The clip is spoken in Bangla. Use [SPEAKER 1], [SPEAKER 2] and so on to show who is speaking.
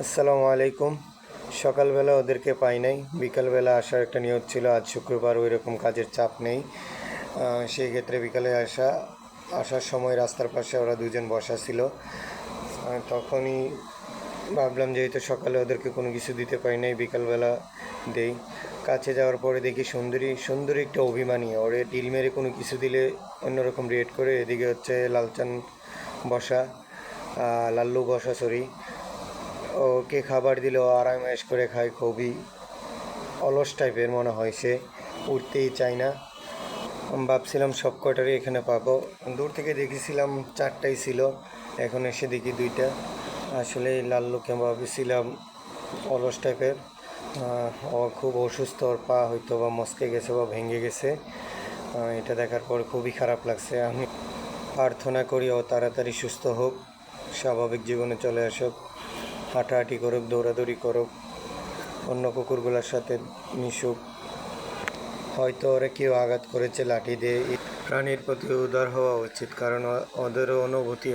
[SPEAKER 1] আসসালামু আলাইকুম। সকালবেলা ওদেরকে পাই নাই। বিকালবেলা আসার একটা নিয়ত ছিল, আজ শুক্রবার ওই রকম কাজের চাপ নেই। সেই ক্ষেত্রে বিকালে আসা, আসার সময় রাস্তার পাশে ওরা দুজন বসা ছিল। তখনই ভাবলাম যেহেতু সকালে ওদেরকে কোনো কিছু দিতে পারি নাই, বিকালবেলা দেই। কাছে যাওয়ার পরে দেখি সুন্দরী সুন্দরী একটা অভিমানী। ওরে ডিল মেরে কোনো কিছু দিলে অন্যরকম রিয়েট করে, এদিকে হচ্ছে লালচান বসা লাল্লু বসা সরি ওকে খাবার দিলে ও আরামায়েশ করে খায় খুবই অলস টাইপের মনে হয় সে, উঠতেই চায় না। ভাবছিলাম সব কটারই এখানে পাবো। দূর থেকে দেখেছিলাম চারটাই ছিল, এখন এসে দেখি দুইটা। আসলে লাল্লুকে ভাবেছিলাম অলস টাইপের। ও খুব অসুস্থ, ওর পা হয়তো বা মস্কে গেছে বা ভেঙে গেছে। এটা দেখার পর খুবই খারাপ লাগছে। আমি প্রার্থনা করি ও তাড়াতাড়ি সুস্থ হোক, স্বাভাবিক জীবনে চলে আসুক। হাঁটাহাঁটি করুক, দৌড়াদৌড়ি করুক, অন্য কুকুরগুলোর সাথে মিশুক। হয়তো ওরা কেউ আঘাত করেছে, লাঠি দিয়ে। প্রাণীর প্রতি উদার হওয়া উচিত, কারণ ওদেরও অনুভূতি